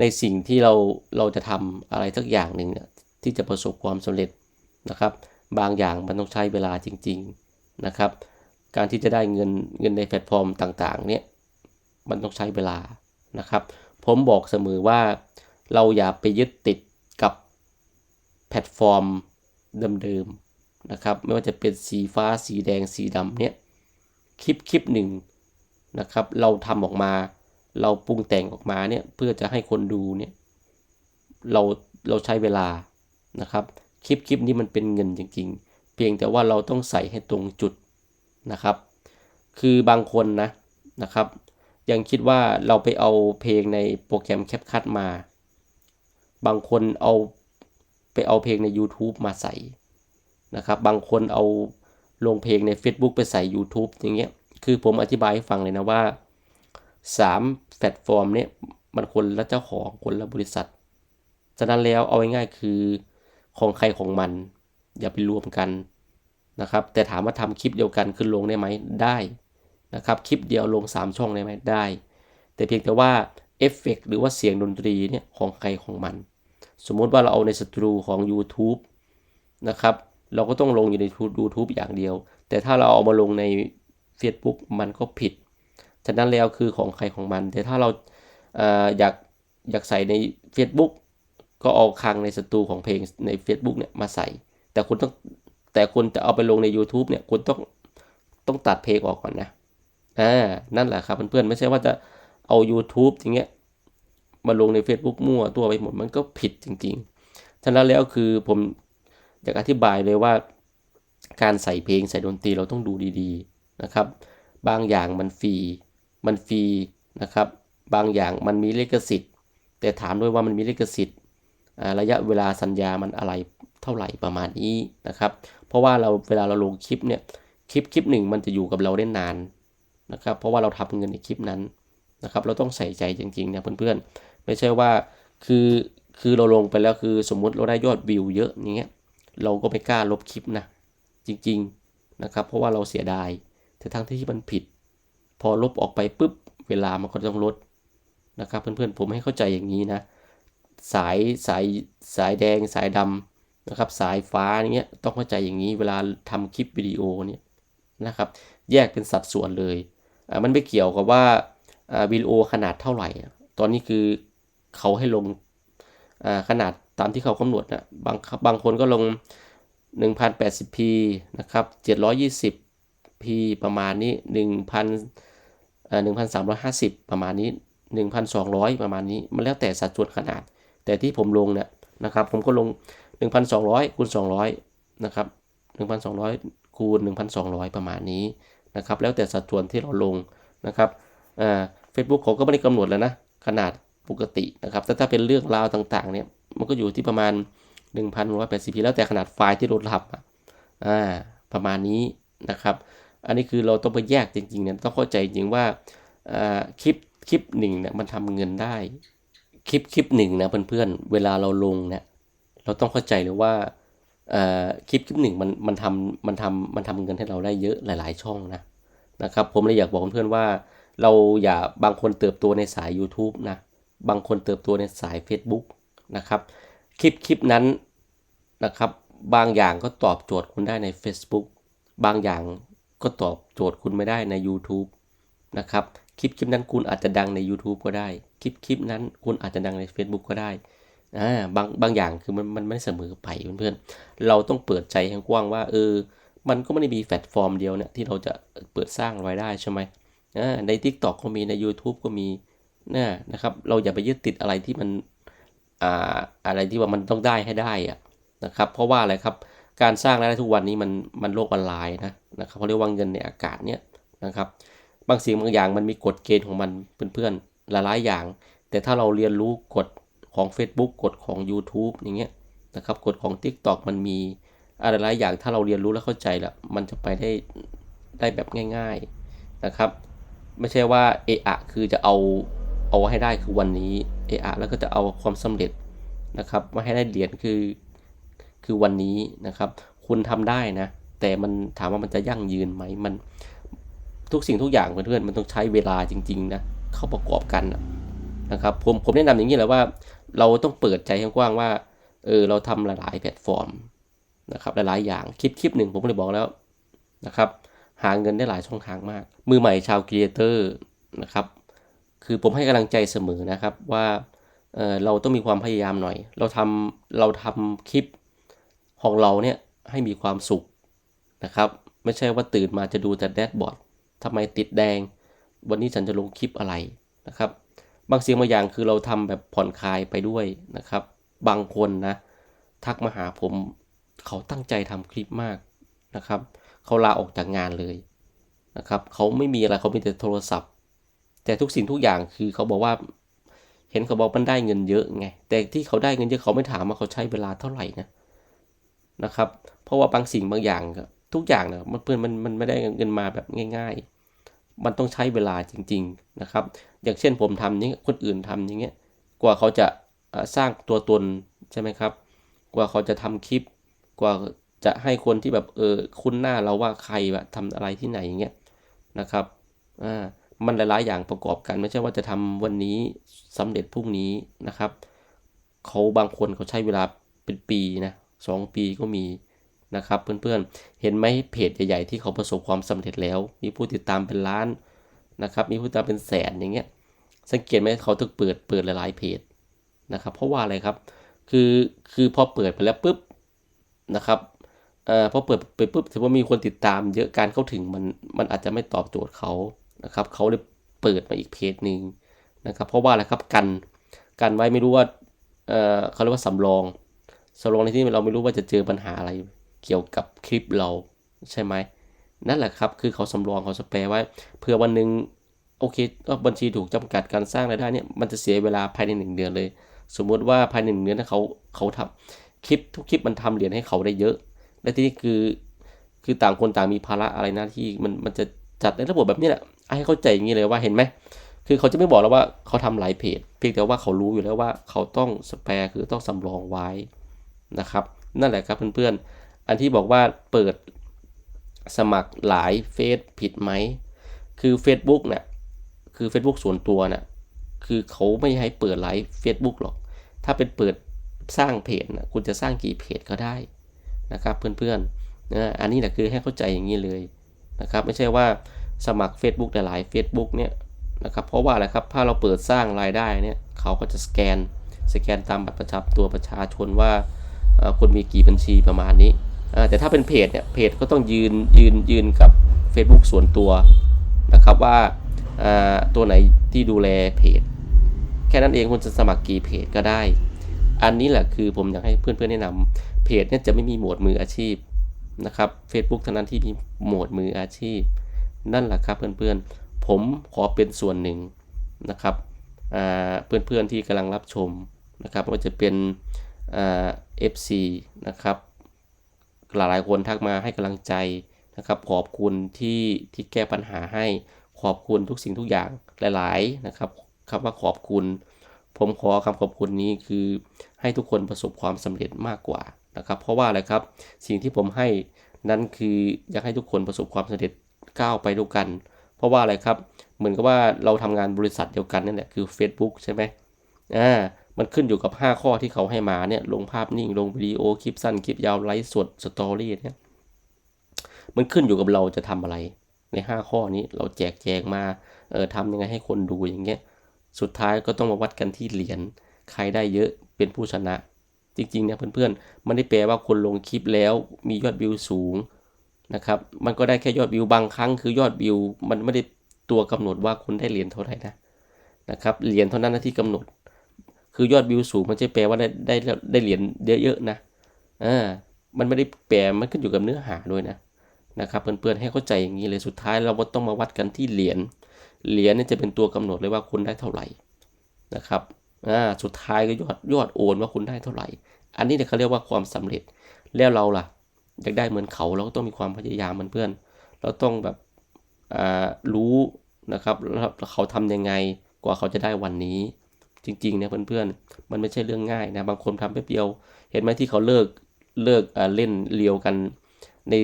ในสิ่งที่เราเราจะทำอะไรสักอย่างหนึ่งเนี่ยที่จะประสบความสำเร็จนะครับ บางอย่างมันต้องใช้เวลาจริง ๆนะครับ การที่จะได้เงินเงินในแพลตฟอร์มต่างๆ เนี่ยมันต้องใช้เวลานะครับ ผมบอกเสมอว่าเราอย่าไปยึดติดกับแพลตฟอร์มเดิมๆนะครับ ไม่ว่าจะเป็นสีฟ้าสีแดงสีดำเนี่ยคลิปคลิปหนึ่งนะครับ เราทำออกมา เราปรุงแต่งออกมาเนี่ยเพื่อจะให้คนดูเนี่ยเราเราใช้เวลานะครับ คลิปคลิปนี้มันเป็นเงินจริง ๆ เพียงแต่ว่าเราต้องใส่ให้ตรงจุดนะครับ คือบางคนนะนะครับ ยังคิดว่าเราไปเอาเพลงในโปรแกรมแคปคัดมา บางคนเอาไปเอาเพลงใน YouTube มาใส่นะครับ บางคนเอาลงเพลงใน Facebook ไปใส่ YouTube อย่างเงี้ยคือผมอธิบายให้ฟังเลยนะว่า 3แพลตฟอร์มเนี่ยมันคนละเจ้าของคนละบริษัท ฉะนั้นแล้วเอาง่ายๆคือของใครของมัน อย่าไปรวมกันนะครับ แต่ถามว่าทำคลิปเดียวกันขึ้นลงได้ไหมได้นะครับคลิปเดียวลง 3 ช่องได้ไหมได้ แต่เพียงแต่ว่าเอฟเฟกหรือว่าเสียงดนตรีเนี่ยของใครของมัน สมมติว่าเราเอาในสตรูของ YouTube นะครับ เราก็ต้องลงอยู่ใน YouTube อย่างเดียว แต่ถ้าเราเอามาลงใน Facebook มันก็ผิด ฉะนั้นแล้วคือของใครของมัน แต่ถ้าเราเอออยากอยากใส่ใน Facebook ก็เอาคังในสตูของเพลงใน Facebook เนี่ยมาใส่ แต่คุณต้องแต่คุณจะเอาไปลงใน YouTube เนี่ยคุณต้องต้องตัดเพลงออกก่อนนะอ่านั่นแหละครับเพื่อนๆไม่ใช่ว่าจะเอา YouTube อย่างเงี้ยมาลงใน Facebook มั่วตัวไปหมดมันก็ผิดจริงๆ ฉะนั้นแล้วคือผมอยากอธิบายเลยว่า การใส่เพลงใส่ดนตรีเราต้องดูดีๆนะครับ บางอย่างมันฟรี มันฟรีนะครับ บางอย่างมันมีลิขสิทธิ์ แต่ถามด้วยว่ามันมีลิขสิทธิ์ระยะเวลาสัญญามันอะไรเท่าไหร่ประมาณนี้นะครับ เพราะว่าเราเวลาเราลงคลิปเนี่ยคลิปคลิปหนึ่งมันจะอยู่กับเราได้นานนะครับ เพราะว่าเราทำเงินในคลิปนั้นนะครับ เราต้องใส่ใจจริงๆเนี่ยเพื่อนๆ ไม่ใช่ว่าคือคือเราลงไปแล้วคือสมมุติเราได้ยอดวิวเยอะอย่างเงี้ยเราก็ไม่กล้าลบคลิปนะจริงๆนะครับ เพราะว่าเราเสียดายแต่ทั้งที่มันผิด พอลบออกไปปุ๊บเวลามันก็ต้องลดนะครับ เพื่อนๆผมให้เข้าใจอย่างนี้นะสายสายสายแดงสายดำนะครับ สายฟ้าอย่เงี้ยต้องเข้าใจอย่างนี้เวลาทำคลิปวิดีโอเนี่ยนะครับแยกเป็นสัดส่วนเลยอ่ามันไม่เกี่ยวกับว่าอ่าวิดีโอขนาดเท่าไหร่ ตอนนี้คือเขาให้ลงอ่าขนาดตามที่เขากำหนดนะบางบางคนก็ลง 1080p นะครับ720 P ประมาณนี้1,000อ่า1,350 ประมาณนี้ 1,200 ประมาณนี้ มันแล้วแต่สัดส่วนขนาด แต่ที่ผมลงเนี่ยนะครับ ผมก็ลง 1,200คูณ200 นะครับ 1,200คูณ1,200 ประมาณนี้นะครับ แล้วแต่สัดส่วนที่เราลงนะครับอ่าเฟซบุ๊กเขาก็ไม่ได้กำหนดแล้วนะ ขนาดปกตินะครับ แต่ถ้าเป็นเรื่องราวต่างๆ เนี่ย มันก็อยู่ที่ประมาณ 1,180p แล้วแต่ขนาดไฟล์ที่เราทำอ่าประมาณนี้นะครับ อันนี้คือเราต้องไปแยกจริงๆเนี่ยต้องเข้าใจจริงว่าคลิปคลิปหนึ่งเนี่ยมันทำเงินได้ คลิปคลิปหนึ่งนะเพื่อนๆเวลาเราลงเนี่ยเราต้องเข้าใจเลยว่าคลิปคลิปหนึ่งมันมันทำมันทำมันทำเงินให้เราได้เยอะหลาย ๆ ช่องนะนะครับ ผมเลยอยากบอกเพื่อนๆว่า เราอย่าบางคนเติบโตในสาย YouTube นะบางคนเติบโตในสาย Facebook นะครับ คลิปคลิปนั้นนะครับ บางอย่างก็ตอบโจทย์คุณได้ใน Facebook บางอย่าง ก็ตอบโจทย์คุณไม่ได้ใน YouTube นะครับ คลิปคลิปนั้นคุณอาจจะดังใน YouTube ก็ได้ คลิปคลิปนั้นคุณอาจจะดังใน Facebook ก็ได้อ่าบางบางอย่างคือมันมันไม่เสมอไปเพื่อนๆ เราต้องเปิดใจให้กว้างว่าเออ มันก็ไม่ได้มีแพลตฟอร์มเดียวเนี่ยที่เราจะเปิดสร้างรายได้ใช่ไหมอ่าใน TikTok ก็มีใน YouTube ก็มีนะนะครับ เราอย่าไปยึดติดอะไรที่มันอ่าอะไรที่ว่ามันต้องได้ให้ได้อะนะครับ เพราะว่าอะไรครับ การสร้างรายได้ทุกวันนี้มันมันโลกออนไลน์นะนะครับเขาเรียกว่าเงินในอากาศเนี่ยนะครับบางสิ่งบางอย่างมันมีกฎเกณฑ์ของมันเพื่อนๆหลายๆอย่าง แต่ถ้าเราเรียนรู้กฎของ Facebook กฎของ YouTube อย่างเงี้ยนะครับกฎของ TikTok มันมีอะไรหลายอย่างถ้าเราเรียนรู้แล้วเข้าใจละมันจะไปได้ได้แบบง่ายๆนะครับ ไม่ใช่ว่าเอะอะคือจะเอาเอาให้ได้คือวันนี้เอะอะแล้วก็จะเอาความสำเร็จนะครับมาให้ได้เหรียญคือ คือวันนี้นะครับ คุณทำได้นะ แต่มันถามว่ามันจะยั่งยืนไหมมันทุกสิ่งทุกอย่างเพื่อนๆมันต้องใช้เวลาจริงๆนะเข้าประกอบกันนะครับผมผมแนะนำอย่างนี้แหละว่า เราต้องเปิดใจกว้างว่าเออเราทำหลายๆแพลตฟอร์มนะครับหลายๆอย่างคลิปคลิปหนึ่งผมเลยบอกแล้วนะครับหาเงินได้หลายช่องทางมาก มือใหม่ชาวครีเอเตอร์นะครับคือผมให้กำลังใจเสมอนะครับว่าเออเราต้องมีความพยายามหน่อย เราทำเราทำคลิป ของเราเนี่ยให้มีความสุขนะครับ ไม่ใช่ว่าตื่นมาจะดูแต่แดชบอร์ดทำไมติดแดง วันนี้ฉันจะลงคลิปอะไรนะครับ บางสิ่งบางอย่างคือเราทำแบบผ่อนคลายไปด้วยนะครับ บางคนนะ ทักมาหาผมเขาตั้งใจทำคลิปมากนะครับ เขาลาออกจากงานเลยนะครับ เขาไม่มีอะไรเขามีแต่โทรศัพท์ แต่ทุกสิ่งทุกอย่างคือเขาบอกว่า เห็นเขาบอกมันได้เงินเยอะไง แต่ที่เขาได้เงินเยอะเขาไม่ถามว่าเขาใช้เวลาเท่าไหร่นะ นะครับ เพราะว่าบางสิ่งบางอย่างทุกอย่างนะมันเพื่อนมันมันไม่ได้เงินมาแบบง่าย ๆ มันต้องใช้เวลาจริง ๆนะครับ อย่างเช่นผมทำนี้คนอื่นทำอย่างเงี้ยกว่าเขาจะสร้างตัวตนใช่ไหมครับ กว่าเขาจะทำคลิป กว่าจะให้คนที่แบบเออคุ้นหน้าเราว่าใครแบบทำอะไรที่ไหนอย่างเงี้ยนะครับอ่ามันหลายๆอย่างประกอบกันไม่ใช่ว่าจะทำวันนี้สำเร็จพรุ่งนี้นะครับเขาบางคนเขาใช้เวลาเป็นปีนะ สองปีก็มีนะครับเพื่อนๆ เห็นไหมเพจใหญ่ๆที่เขาประสบความสำเร็จแล้ว มีผู้ติดตามเป็นล้านนะครับ มีผู้ติดตามเป็นแสนอย่างเงี้ย สังเกตไหมเขาต้องเปิดเปิดหลายๆเพจนะครับ เพราะว่าอะไรครับ คือคือพอเปิดไปแล้วปุ๊บนะครับเอ่อพอเปิดไปปุ๊บถือว่ามีคนติดตามเยอะการเข้าถึงมันมันอาจจะไม่ตอบโจทย์เขานะครับ เขาเลยเปิดมาอีกเพจหนึ่งนะครับ เพราะว่าอะไรครับกันกันไว้ไม่รู้ว่าเอ่อเขาเรียกว่าสำรอง สำรองในที่เราไม่รู้ว่าจะเจอปัญหาอะไรเกี่ยวกับคลิปเราใช่ไหมนั่นแหละครับ คือเขาสำรองเขาสเปรไว้เพื่อวันหนึ่งโอเคบัญชีถูกจำกัดการสร้างรายได้เนี่ยมันจะเสียเวลาภายในหนึ่งเดือนเลย สมมุติว่าภายในหนึ่งเดือนถ้าเขาเขาทำคลิปทุกคลิปมันทำเหรียญให้เขาได้เยอะ และที่นี่คือคือต่างคนต่างมีภาระอะไรหน้าที่มันมันจะจัดในระบบแบบนี้แหละให้เข้าใจอย่างนี้เลยว่าเห็นไหมคือเขาจะไม่บอกแล้วว่าเขาทำหลายเพจ เพียงแต่ว่าเขารู้อยู่แล้วว่าเขาต้องสเปรคือต้องสำรองไว้ นะครับ นั่นแหละครับเพื่อนๆ อันที่บอกว่าเปิดสมัครหลายเฟซผิดไหม คือ Facebook เนี่ยคือ Facebook ส่วนตัวนะ่ะคือเขาไม่ให้เปิดไลฟ์ Facebook หรอก ถ้าเป็นเปิดสร้างเพจนะคุณจะสร้างกี่เพจก็ได้นะครับเพื่อนๆนะอันนี้แหละคือให้เข้าใจอย่างนี้เลยนะครับ ไม่ใช่ว่าสมัคร Facebook หลาย Facebook เนี่ยนะครับ เพราะว่าอะไรครับ ถ้าเราเปิดสร้างรายได้เนี่ย เขาก็จะสแกน สแกนตามบัตรประจำตัวประชาชนว่า คุณมีกี่บัญชีประมาณนี้ แต่ถ้าเป็นเพจเนี่ยเพจก็ต้องยืนยืนยืนกับ Facebook ส่วนตัวนะครับว่าตัวไหนที่ดูแลเพจ แค่นั้นเองคุณจะสมัครกี่เพจก็ได้ อันนี้แหละคือผมอยากให้เพื่อนๆแนะนำเพจเนี่ยจะไม่มีหมวดมืออาชีพนะครับ Facebook เท่านั้นที่มีหมวดมืออาชีพ นั่นแหละครับเพื่อนๆ ผมขอเป็นส่วนหนึ่งนะครับเพื่อนๆที่กำลังรับชมนะครับว่าจะเป็น เอฟซีนะครับหลายๆคนทักมาให้กำลังใจนะครับขอบคุณที่ที่แก้ปัญหาให้ขอบคุณทุกสิ่งทุกอย่างหลาย ๆนะครับคำว่าขอบคุณ ผมขอคำขอบคุณนี้คือให้ทุกคนประสบความสำเร็จมากกว่านะครับเพราะว่าอะไรครับสิ่งที่ผมให้นั้นคืออยากให้ทุกคนประสบความสำเร็จก้าวไปด้วยกัน เพราะว่าอะไรครับ เหมือนกับว่าเราทำงานบริษัทเดียวกันนั่นแหละคือ Facebook ใช่ไหมอ่า มันขึ้นอยู่กับ 5 ข้อที่เขาให้มาเนี่ยลงภาพนิ่งลงวิดีโอคลิปสั้นคลิปยาวไลฟ์สดสตอรี่เนี่ยมันขึ้นอยู่กับเราจะทำอะไร ใน 5 ข้อนี้เราแจกแจงมาเออทำยังไงให้คนดูอย่างเงี้ยสุดท้ายก็ต้องมาวัดกันที่เหรียญใครได้เยอะเป็นผู้ชนะ จริงๆเนี่ยเพื่อนๆมันได้แปลว่าคนลงคลิปแล้วมียอดวิวสูงนะครับมันก็ได้แค่ยอดวิวบางครั้งคือยอดวิว มันไม่ได้ตัวกำหนดว่าคุณได้เหรียญเท่าไหร่นะนะครับเหรียญเท่านั้นที่กำหนด คือยอดวิวสูงมันจะแปลว่าได้ได้ได้เหรียญเยอะๆนะอ่ามันไม่ได้แปลมันขึ้นอยู่กับเนื้อหาด้วยนะนะครับเพื่อนๆให้เข้าใจอย่างนี้เลยสุดท้ายเราต้องมาวัดกันที่เหรียญเหรียญนี่จะเป็นตัวกำหนดเลยว่าคุณได้เท่าไหร่นะครับอ่าสุดท้ายก็ยอดยอดโอนว่าคุณได้เท่าไหร่ อันนี้เนี่ยเขาเรียกว่าความสำเร็จแล้วเราล่ะอยากได้เหมือนเขาเราก็ต้องมีความพยายามเหมือนเพื่อน เราต้องแบบอ่ารู้นะครับเขาทำยังไงกว่าเขาจะได้วันนี้ จริงๆเนี่ยเพื่อนๆมันไม่ใช่เรื่องง่ายนะบางคนทำแป๊บเดียว เห็นไหมที่เขาเลิกเลิกเล่นเลียวกันใน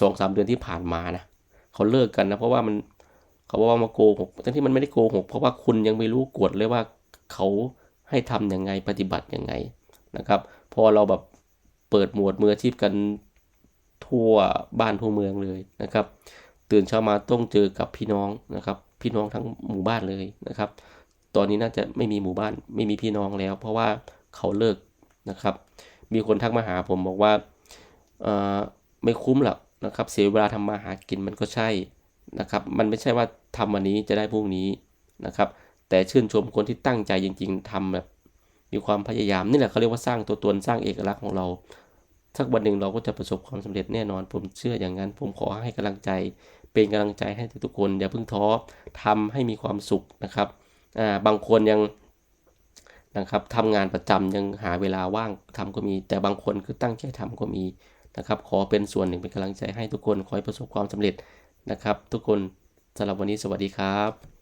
สองสามเดือนที่ผ่านมานะเขาเลิกกันนะเพราะว่ามันเขาบอกว่ามาโกหกทั้งที่มันไม่ได้โกหกเพราะว่าคุณยังไม่รู้กฎเลยว่าเขาให้ทำยังไงปฏิบัติยังไงนะครับ พอเราแบบเปิดหมวดมืออาชีพกันทั่วบ้านทั่วเมืองเลยนะครับ ตื่นเช้ามาต้องเจอกับพี่น้องนะครับ พี่น้องทั้งหมู่บ้านเลยนะครับ ตอนนี้น่าจะไม่มีหมู่บ้านไม่มีพี่น้องแล้ว เพราะว่าเขาเลิกนะครับ มีคนทักมาหาผมบอกว่าเออไม่คุ้มหรอกนะครับ เสียเวลาทำมาหากินมันก็ใช่นะครับ มันไม่ใช่ว่าทำวันนี้จะได้พรุ่งนี้นะครับ แต่ชื่นชมคนที่ตั้งใจจริง ๆทำแบบมีความพยายามนี่แหละเขาเรียกว่าสร้างตัวตนสร้างเอกลักษณ์ของเราสักวันหนึ่งเราก็จะประสบความสำเร็จแน่นอน ผมเชื่ออย่างนั้น ผมขอให้กำลังใจ เป็นกำลังใจให้ทุกคนอย่าเพิ่งท้อทำให้มีความสุขนะครับ อ่าบางคนยังนะครับทำงานประจำยังหาเวลาว่างทำก็มี แต่บางคนคือตั้งใจทำก็มีนะครับขอเป็นส่วนหนึ่งเป็นกำลังใจให้ทุกคนขอให้ประสบความสำเร็จนะครับ ทุกคนสำหรับวันนี้สวัสดีครับ